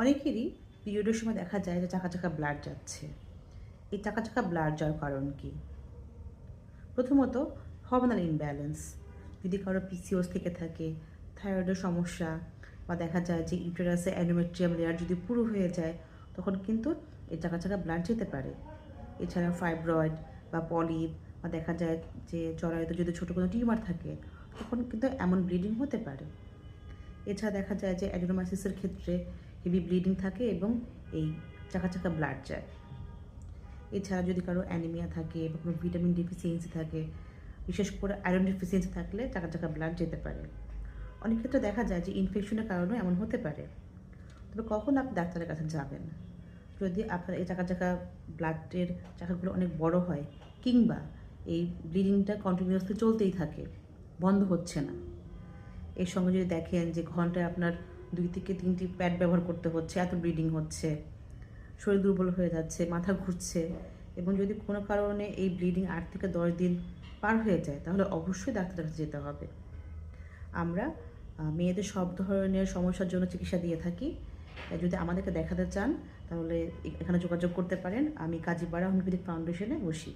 অনেকেরই পিরিয়ডের সময় দেখা যায় যে চাকা চাকা ব্লাড যাচ্ছে। এই চাকা চাকা ব্লাড যাওয়ার কারণ কি? প্রথমত হরমোনাল ইমব্যালেন্স যদি কারও পিসিওস থেকে থাকে থাইরয়েডের সমস্যা, বা দেখা যায় যে ইউটেরাসে অ্যানোমেট্রিয়াম লেয়ার যদি পুরো হয়ে যায়, তখন কিন্তু এই চাকা চাকা ব্লাড যেতে পারে। এছাড়া ফাইব্রয়েড বা পলিপ বা দেখা যায় যে জরায়ুতে যদি ছোটো কোনো টিউমার থাকে, তখন কিন্তু এমন ব্লিডিং হতে পারে। এছাড়া দেখা যায় যে অ্যাডেনোমাইসিসের ক্ষেত্রে হেভি ব্লিডিং থাকে এবং এই চাকা চাকা ব্লাড যায়। এছাড়া যদি কারও অ্যানিমিয়া থাকে বা কোনো ভিটামিন ডিফিসিয়েন্সি থাকে, বিশেষ করে আয়রন ডিফিসিয়েন্সি থাকলে চাকা চাকা ব্লাড যেতে পারে। অনেক ক্ষেত্রে দেখা যায় যে ইনফেকশনের কারণেও এমন হতে পারে। তবে কখন আপনি ডাক্তারের কাছে যাবেন? যদি আপনার এই চাকা চাকা ব্লাডের চাকাগুলো অনেক বড় হয়, কিংবা এই ব্লিডিংটা কন্টিনিউয়াসলি চলতেই থাকে, বন্ধ হচ্ছে না। এর সঙ্গে যদি দেখেন যে ঘন্টায় আপনার দুই থেকে তিনটি প্যাড ব্যবহার করতে হচ্ছে, এত ব্লিডিং হচ্ছে, শরীর দুর্বল হয়ে যাচ্ছে, মাথা ঘুরছে, এবং যদি কোনো কারণে এই ব্লিডিং আট থেকে দশ দিন পার হয়ে যায়, তাহলে অবশ্যই ডাক্তারের কাছে যেতে হবে। আমরা মেয়েদের সব ধরনের সমস্যার জন্য চিকিৎসা দিয়ে থাকি। যদি আমাদেরকে দেখাতে চান, তাহলে এখানে যোগাযোগ করতে পারেন। আমি কাজীপাড়া হোমিওপ্যাথিক ফাউন্ডেশনে বসি।